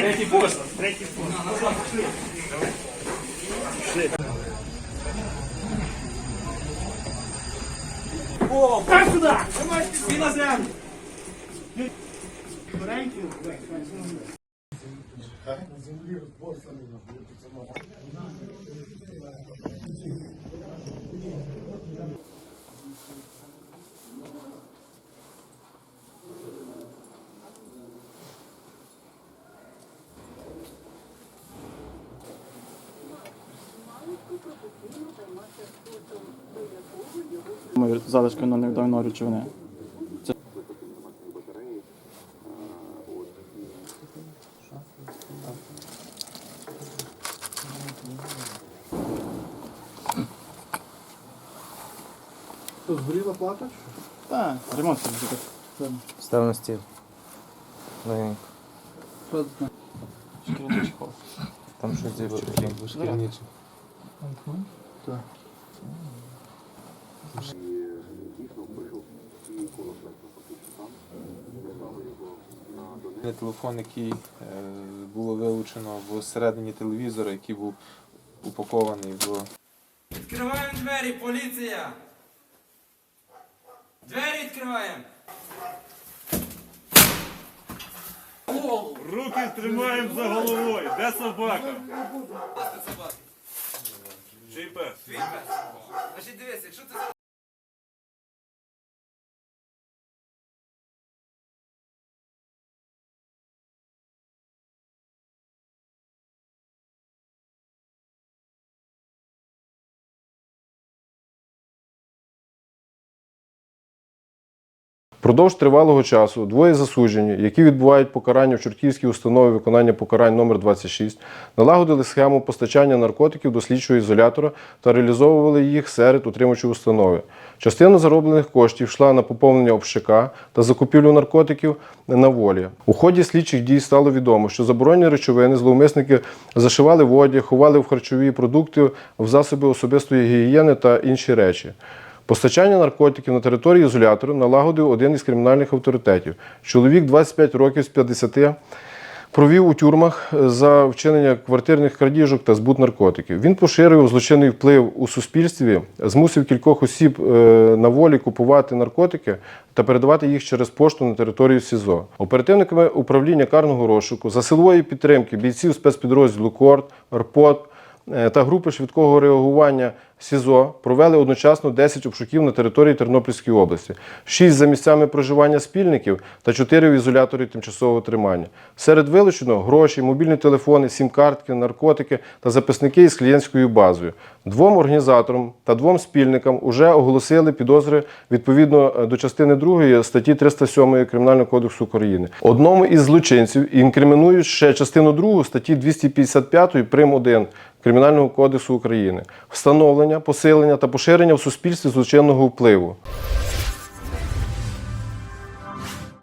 Третій пост. Третій пост. О, дай сюди! І на землю! Ми залишки на невідомої речовини. Згоріла плата? Так, ремонт. Став на стіл. Легенько. Шкіряний чехол. Там щось зі шкірниче. Так. Телефон, який е, було вилучено всередині телевізора, який був упакований в Відкриваємо двері, поліція! Двері відкриваємо! Руки тримаємо за головою. Де собака? Чий пес? Твій пес. Значить, дивись, якщо ти Впродовж тривалого часу двоє засуджені, які відбувають покарання в Чортківській установі виконання покарань номер 26 налагодили схему постачання наркотиків до слідчого ізолятора та реалізовували їх серед утримувачів установи. Частина зароблених коштів йшла на поповнення общака та закупівлю наркотиків на волі. У ході слідчих дій стало відомо, що заборонені речовини зловмисники зашивали в одяг, ховали в харчові продукти, в засоби особистої гігієни та інші речі. Постачання наркотиків на території ізолятору налагодив один із кримінальних авторитетів. Чоловік 25 років з 50 провів у тюрмах за вчинення квартирних крадіжок та збут наркотиків. Він поширив злочинний вплив у суспільстві, змусив кількох осіб е, на волі купувати наркотики та передавати їх через пошту на територію СІЗО. Оперативниками управління карного розшуку за силової підтримки бійців спецпідрозділу КОРД, РПОТ е, та групи швидкого реагування СІЗО провели одночасно 10 обшуків на території Тернопільської області, 6 за місцями проживання спільників та 4 в ізоляторі тимчасового тримання. Серед вилученого гроші, мобільні телефони, сім-картки, наркотики та записники із клієнтською базою. Двом організаторам та двом спільникам уже оголосили підозри відповідно е, до частини 2 статті 307 Кримінального кодексу України. Одному із злочинців інкримінують ще частину 2 статті 255 прим. 1 Кримінального кодексу України. Встановлення, посилення та поширення в суспільстві злочинного впливу.